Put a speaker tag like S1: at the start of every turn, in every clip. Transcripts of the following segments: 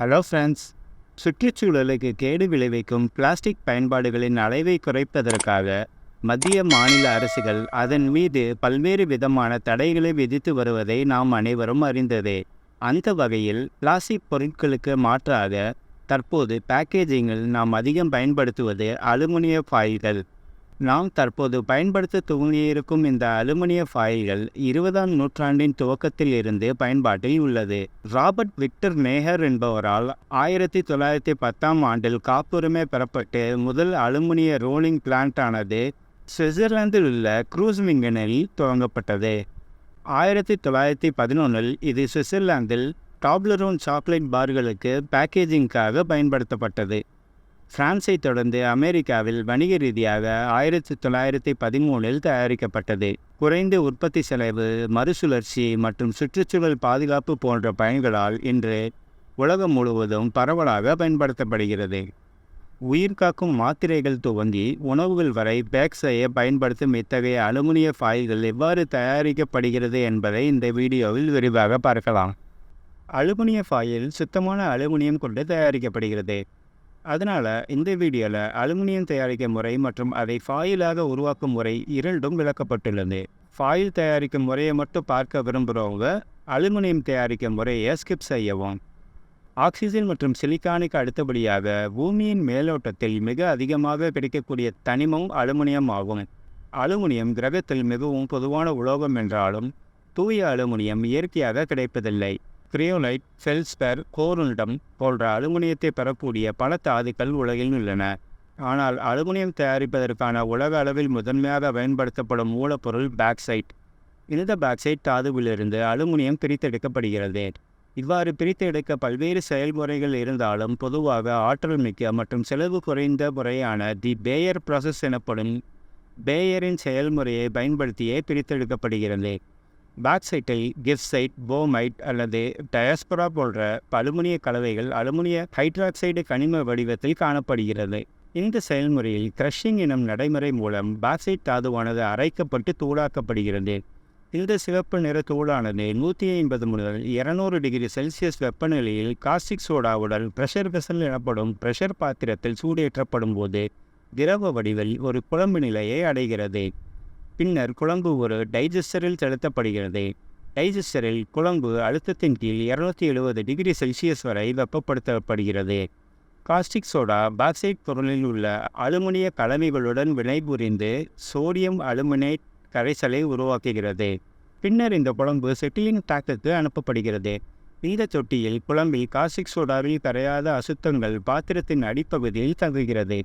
S1: Hello friends சுற்றுச்சூழலுக்கு கேடு விளைவிக்கும் பிளாஸ்டிக் பயன்பாடுகளின் அளவை குறைப்பதற்காக மத்திய மாநில அரசுகள் அதன் மீது பல்வேறு விதமான தடைகளை விதித்து வருவதை நாம் அனைவரும் அறிந்ததே. அந்த வகையில் பிளாஸ்டிக் பொருட்களுக்கு மாற்றாக தற்போது பேக்கேஜிங்கில் நாம் அதிகம் பயன்படுத்துவது அலுமினிய ஃபாயில்கள் நாம் தற்போது பயன்படுத்த துவங்கியிருக்கும் இந்த அலுமினிய ஃபாயில்கள் இருபதாம் நூற்றாண்டின் துவக்கத்தில் இருந்து பயன்பாட்டில் உள்ளது. ராபர்ட் விக்டர் நேஹர் என்பவரால் ஆயிரத்தி தொள்ளாயிரத்தி பத்தாம் ஆண்டில் காப்புரிமை பெறப்பட்டு முதல் அலுமினிய ரோலிங் பிளான்டானது சுவிட்சர்லாந்தில் உள்ள க்ரூஸ்விங்கனில் துவங்கப்பட்டது. ஆயிரத்தி தொள்ளாயிரத்தி பதினொன்றில் இது சுவிட்சர்லாந்தில் டாப்லரோன் சாக்லேட் பார்களுக்கு பேக்கேஜிங்காக பயன்படுத்தப்பட்டது. பிரான்ஸை தொடர்ந்து அமெரிக்காவில் வணிக ரீதியாக ஆயிரத்தி தொள்ளாயிரத்தி பதிமூணில் தயாரிக்கப்பட்டது. குறைந்த உற்பத்தி செலவு மறுசுழற்சி மற்றும் சுற்றுச்சூழல் பாதுகாப்பு போன்ற பயன்களால் இன்று உலகம் முழுவதும் பரவலாக பயன்படுத்தப்படுகிறது. உயிர்காக்கும் மாத்திரைகள் துவங்கி உணவுகள் வரை பேக் செய்ய பயன்படுத்தும் இத்தகைய அலுமினிய ஃபாயில்கள் எவ்வாறு தயாரிக்கப்படுகிறது என்பதை இந்த வீடியோவில் விரிவாக பார்க்கலாம். அலுமினிய ஃபாயில் சுத்தமான அலுமினியம் கொண்டு தயாரிக்கப்படுகிறது. அதனால் இந்த வீடியோவில் அலுமினியம் தயாரிக்கும் முறை மற்றும் அதை ஃபாயிலாக உருவாக்கும் முறை இரண்டும் விளக்கப்பட்டுள்ளது. ஃபாயில் தயாரிக்கும் முறையை மட்டும் பார்க்க விரும்புகிறவங்க அலுமினியம் தயாரிக்கும் முறையை ஸ்கிப் செய்யவும். ஆக்சிஜன் மற்றும் சிலிக்கானுக்கு அடுத்தபடியாக பூமியின் மேலோட்டத்தில் மிக அதிகமாக கிடைக்கக்கூடிய தனிமம் அலுமினியம் ஆகும். அலுமினியம் கிரகத்தில் மிகவும் பொதுவான உலோகம் என்றாலும் தூய அலுமினியம் இயற்கையாக கிடைப்பதில்லை. கிரியோலைட் ஃபெல்ஸ்பர் கோருல்டம் போன்ற அலுமினியத்தை பெறக்கூடிய பல தாதுக்கள் உலகில் உள்ளன. ஆனால் அலுமினியம் தயாரிப்பதற்கான உலக அளவில் முதன்மையாக பயன்படுத்தப்படும் மூலப்பொருள் பேக்சைட். இந்த பேக்சைட் தாதுவிலிருந்து அலுமினியம் பிரித்தெடுக்கப்படுகிறது. இவ்வாறு பிரித்தெடுக்க பல்வேறு செயல்முறைகள் இருந்தாலும் பொதுவாக ஆற்றல் மிக்க மற்றும் செலவு குறைந்த முறையான தி பேயர் ப்ராசஸ் எனப்படும் பேயரின் செயல்முறையை பயன்படுத்தியே பிரித்தெடுக்கப்படுகிறது. பாக்சைட்டை கிஃப்சைட் போமைட் அல்லது டயஸ்பரா போன்ற அலுமினிய கலவைகள் அலுமினிய ஹைட்ராக்சைடு கனிம வடிவத்தில் காணப்படுகிறது. இந்த செயல்முறையில் கிரஷிங் எனும் நடைமுறை மூலம் பாக்சைட் தாதுவானது அரைக்கப்பட்டு தூளாக்கப்படுகிறது. இந்த சிவப்பு நிற தூளானது நூற்றி ஐம்பது முதல் இருநூறு டிகிரி செல்சியஸ் வெப்பநிலையில் காஸ்டிக் சோடாவுடன் ப்ரெஷர் வெசல் எனப்படும் ப்ரெஷர் பாத்திரத்தில் சூடேற்றப்படும் போது திரவ வடிவில் ஒரு குழம்பு நிலையை அடைகிறது. பின்னர் குழம்பு ஒரு டைஜஸ்டரில் செலுத்தப்படுகிறது. டைஜஸ்டரில் குழம்பு அழுத்தத்தின் கீழ் இருநூத்தி எழுபது டிகிரி செல்சியஸ் வரை வெப்பப்படுத்தப்படுகிறது. காஸ்டிக் சோடா பாக்சைட் பொருளில் உள்ள அலுமினிய கலவைகளுடன் வினைபுரிந்து சோடியம் அலுமினேட் கரைசலை உருவாக்குகிறது. பின்னர் இந்த குழம்பு செட்டிலிங் டாக்குக்கு அனுப்பப்படுகிறது. இந்த தொட்டியில் குழம்பில் காஸ்டிக் சோடாவில் கரையாத அசுத்தங்கள் பாத்திரத்தின் அடிப்பகுதியில் தங்குகிறது.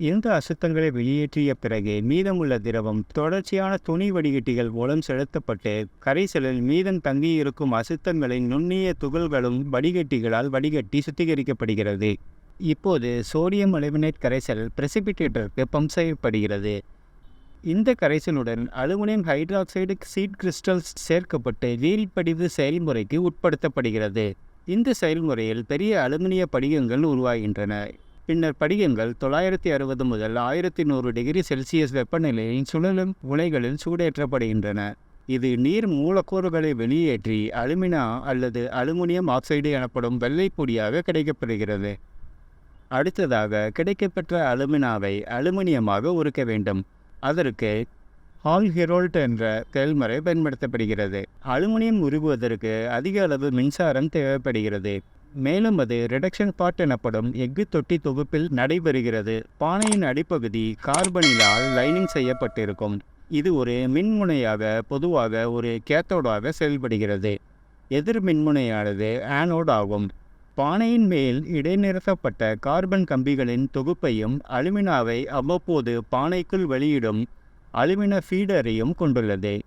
S1: இந்த அசுத்தங்களை வெளியேற்றிய பிறகு மீதமுள்ள திரவம் தொடர்ச்சியான துணி வடிகட்டிகள் மூலம் செலுத்தப்பட்டு கரைசலில் மீதம் தங்கியிருக்கும் அசுத்தங்களின் நுண்ணிய துகள்களும் வடிகட்டிகளால் வடிகட்டி சுத்திகரிக்கப்படுகிறது. இப்போது சோடியம் அலுமினேட் கரைசல் பிரசிபிட்டேட்டருக்கு பம்ப் செய்யப்படுகிறது. இந்த கரைசலுடன் அலுமினியம் ஹைட்ராக்சைடு சீட் கிறிஸ்டல்ஸ் சேர்க்கப்பட்டு வீழ்படிவு செயல்முறைக்கு உட்படுத்தப்படுகிறது. இந்த செயல்முறையில் பெரிய அலுமினிய படிகங்கள் உருவாகின்றன. பின்னர் படிகங்கள் தொள்ளாயிரத்தி அறுபது முதல் ஆயிரத்தி நூறு டிகிரி செல்சியஸ் வெப்பநிலையின் சுழலும் உலைகளில் சூடேற்றப்படுகின்றன. இது நீர் மூலக்கூறுகளை வெளியேற்றி அலுமினா அல்லது அலுமினியம் ஆக்சைடு எனப்படும் வெள்ளைப்பொடியாக கிடைக்கப்பெறுகிறது அடுத்ததாக கிடைக்கப்பெற்ற அலுமினாவை அலுமினியமாக உருக்க வேண்டும். அதற்கு ஹால் ஹெரோல்ட் என்ற செயல்முறை பயன்படுத்தப்படுகிறது. அலுமினியம் உருகுவதற்கு அதிக அளவு மின்சாரம் தேவைப்படுகிறது. மேலும் அது ரிடக்ஷன் பாட் எனப்படும் எஃகு தொட்டி தொகுப்பில் நடைபெறுகிறது. பானையின் அடிப்பகுதி கார்பனிலால் லைனிங் செய்யப்பட்டிருக்கும். இது ஒரு மின்முனையாக பொதுவாக ஒரு கேத்தோடாக செயல்படுகிறது. எதிர் மின்முனையானது ஆனோட் ஆகும். பானையின் மேல் இடைநிறுத்தப்பட்ட கார்பன் கம்பிகளின் தொகுப்பையும் அலுமினாவை அவ்வப்போது பானைக்குள் வெளியிடும் அலுமின ஃபீடரையும் கொண்டுள்ளது.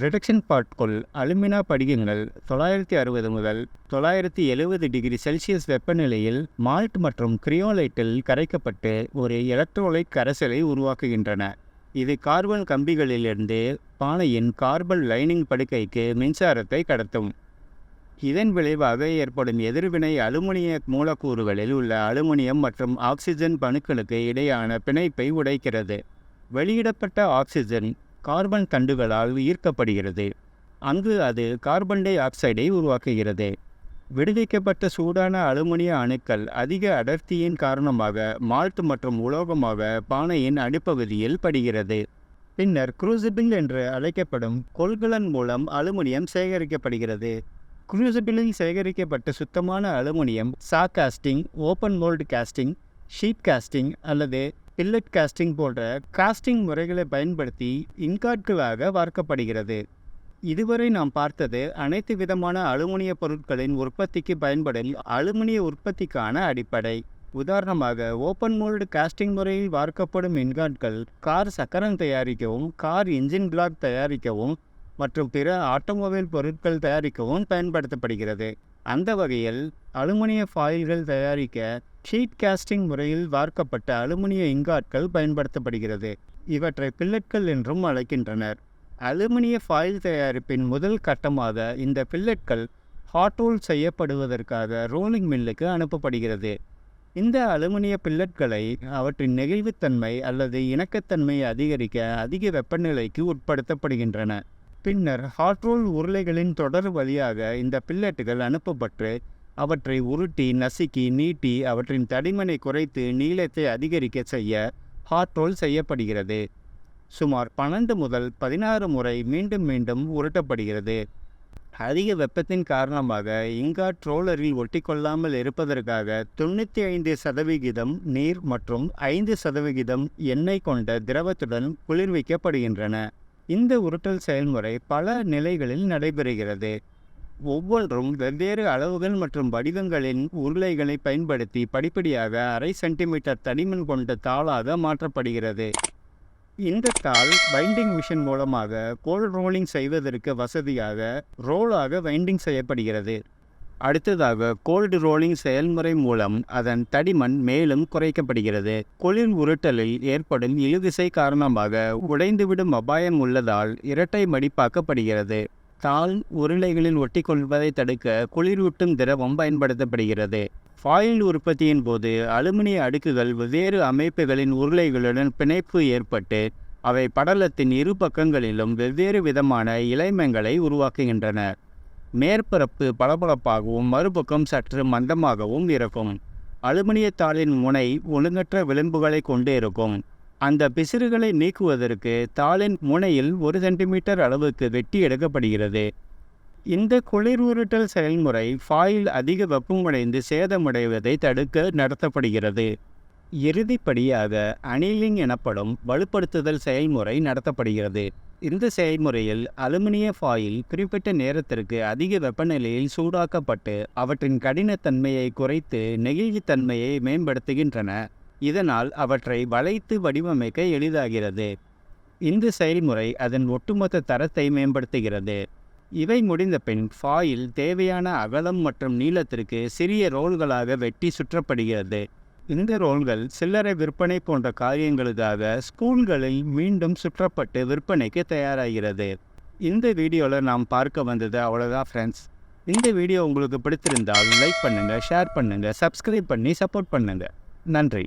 S1: ரிடக்ஷன் பாட்குள் அலுமினா படிகங்கள் தொள்ளாயிரத்தி அறுபது முதல் தொள்ளாயிரத்தி எழுபது டிகிரி செல்சியஸ் வெப்பநிலையில் மால்ட் மற்றும் கிரியோலைட்டில் கரைக்கப்பட்டு ஒரு எலக்ட்ரோலைட் கரைசலை உருவாக்குகின்றன. இது கார்பன் கம்பிகளிலிருந்து பானையின் கார்பன் லைனிங் படுக்கைக்கு மின்சாரத்தை கடத்தும். இதன் விளைவாக ஏற்படும் எதிர்வினை அலுமினிய மூலக்கூறுகளில் உள்ள அலுமினியம் மற்றும் ஆக்சிஜன் பணுக்களுக்கு இடையான பிணைப்பை உடைக்கிறது. வெளியிடப்பட்ட ஆக்சிஜன் கார்பன் தண்டுகளால் ஈர்க்கப்படுகிறது. அங்கு அது கார்பன் டை ஆக்சைடை உருவாக்குகிறது. விடுவிக்கப்பட்ட சூடான அலுமினிய அணுக்கள் அதிக அடர்த்தியின் காரணமாக மால்ட் மற்றும் உலோகமாக பானையின் அடிப்பகுதியில் படுகிறது. பின்னர் குரூசிபிள் என்று அழைக்கப்படும் கொள்கலன் மூலம் அலுமினியம் சேகரிக்கப்படுகிறது. குரூசிபிளில் சேகரிக்கப்பட்ட சுத்தமான அலுமினியம் சா casting open mould casting sheet casting அல்லது பில்லட் காஸ்டிங் போன்ற காஸ்டிங் முறைகளை பயன்படுத்தி இன்காட்களாக வார்க்கப்படுகிறது இதுவரை நாம் பார்த்தது அனைத்து விதமான அலுமினிய பொருட்களின் உற்பத்திக்கு பயன்படும் அலுமினிய உற்பத்திக்கான அடிப்படை. உதாரணமாக ஓப்பன் மோல்டு காஸ்டிங் முறையில் வார்க்கப்படும் இன்காட்கள் கார் சக்கரம் தயாரிக்கவும் கார் இன்ஜின் பிளாக் தயாரிக்கவும் மற்றும் பிற ஆட்டோமொபைல் பொருட்கள் தயாரிக்கவும் பயன்படுத்தப்படுகிறது. அந்த வகையில் அலுமினிய ஃபாயில்கள் தயாரிக்க ஷீட் காஸ்டிங் முறையில் வார்க்கப்பட்ட அலுமினிய இங்காட்கள் பயன்படுத்தப்படுகிறது. இவற்றை பில்லட்கள் என்றும் அழைக்கின்றனர். அலுமினிய ஃபாயில் தயாரிப்பின் முதல் கட்டமாக இந்த பில்லட்கள் ஹாட் ரோல் செய்யப்படுவதற்காக ரோலிங் மில்லுக்கு அனுப்பப்படுகிறது. இந்த அலுமினிய பில்லட்களை அவற்றின் நெகிழ்வுத்தன்மை அல்லது இணக்கத்தன்மையை அதிகரிக்க அதிக வெப்பநிலைக்கு உட்படுத்தப்படுகின்றன. பின்னர் ஹாட் ரோல் உருளைகளின் தொடர் வழியாக இந்த பில்லட்டுகள் அனுப்பப்பட்டு அவற்றை உருட்டி நசுக்கி நீட்டி அவற்றின் தடிமனை குறைத்து நீளத்தை அதிகரிக்க செய்ய ஹார்ட் ரோல் செய்யப்படுகிறது. சுமார் பன்னெண்டு முதல் பதினாறு முறை மீண்டும் மீண்டும் உருட்டப்படுகிறது. அதிக வெப்பத்தின் காரணமாக இங்காட் ரோலரில் ஒட்டிக்கொள்ளாமல் இருப்பதற்காக தொண்ணூற்றி ஐந்து சதவிகிதம் நீர் மற்றும் ஐந்து சதவிகிதம் எண்ணெய் கொண்ட திரவத்துடன் குளிர்விக்கப்படுகின்றன. இந்த உருட்டல் செயல்முறை பல நிலைகளில் நடைபெறுகிறது. ஒவ்வொன்றும் வெவ்வேறு அளவுகள் மற்றும் வடிவங்களின் உருளைகளை பயன்படுத்தி படிப்படியாக அரை சென்டிமீட்டர் தடிமன் கொண்ட தாளாக மாற்றப்படுகிறது. இந்த தாள் பைண்டிங் மிஷின் மூலமாக கோல் ரோலிங் செய்வதற்கு வசதியாக ரோலாக வைண்டிங் செய்யப்படுகிறது. அடுத்ததாக கோல்டு ரோலிங் செயல்முறை மூலம் அதன் தடிமன் மேலும் குறைக்கப்படுகிறது. குளிர் உருட்டலில் ஏற்படும் இழுவிசை காரணமாக உடைந்துவிடும் அபாயம் உள்ளதால் இரட்டை மடிப்பாக்கப்படுகிறது. தாள் உருளைகளில் ஒட்டிக்கொள்வதை தடுக்க குளிரூட்டும் திரவம் பயன்படுத்தப்படுகிறது. ஃபாயில் உற்பத்தியின் போது அலுமினிய அடுக்குகள் வெவ்வேறு அமைப்புகளின் உருளைகளுடன் பிணைப்பு ஏற்பட்டு அவை படலத்தின் இரு பக்கங்களிலும் வெவ்வேறு விதமான இலைமங்களை உருவாக்குகின்றன. மேற்பரப்பு பளபளப்பாகவும் மறுபக்கம் சற்று மந்தமாகவும் இருக்கும். அலுமினிய தாளின் முனை ஒழுங்கற்ற விளிம்புகளை கொண்டு இருக்கும் அந்த பிசிறுகளை நீக்குவதற்கு தாளின் முனையில் ஒரு சென்டிமீட்டர் அளவுக்கு வெட்டி எடுக்கப்படுகிறது. இந்த குளிரூருட்டல் செயல்முறை ஃபாயில் அதிக வெப்பமடைந்து சேதமடைவதை தடுக்க நடத்தப்படுகிறது. இறுதிப்படியாக அனீலிங் எனப்படும் வலுப்படுத்துதல் செயல்முறை நடத்தப்படுகிறது. இந்த செயல்முறையில் அலுமினிய ஃபாயில் குறிப்பிட்ட நேரத்திற்கு அதிக வெப்பநிலையில் சூடாக்கப்பட்டு அவற்றின் கடினத்தன்மையை குறைத்து நெகிழ்வுத்தன்மையை மேம்படுத்துகின்றன. இதனால் அவற்றை வளைத்து வடிவமைக்க எளிதாகிறது. இந்த செயல்முறை அதன் ஒட்டுமொத்த தரத்தை மேம்படுத்துகிறது. இவை முடிந்த பின் ஃபாயில் தேவையான அகலம் மற்றும் நீளத்திற்கு சிறிய ரோல்களாக வெட்டி சுற்றப்படுகிறது. இந்த ரோல்கள் சில்லறை விற்பனை போன்ற காரியங்களுக்காக ஸ்கூல்களில் மீண்டும் சுற்றப்பட்டு விற்பனைக்கு தயாராகிறது. இந்த வீடியோவில் நாம் பார்க்க வந்தது அவ்வளோதான் ஃப்ரெண்ட்ஸ் இந்த வீடியோ உங்களுக்கு பிடித்திருந்தால் லைக் பண்ணுங்கள் ஷேர் பண்ணுங்கள் சப்ஸ்கிரைப் பண்ணி சப்போர்ட் பண்ணுங்கள் நன்றி.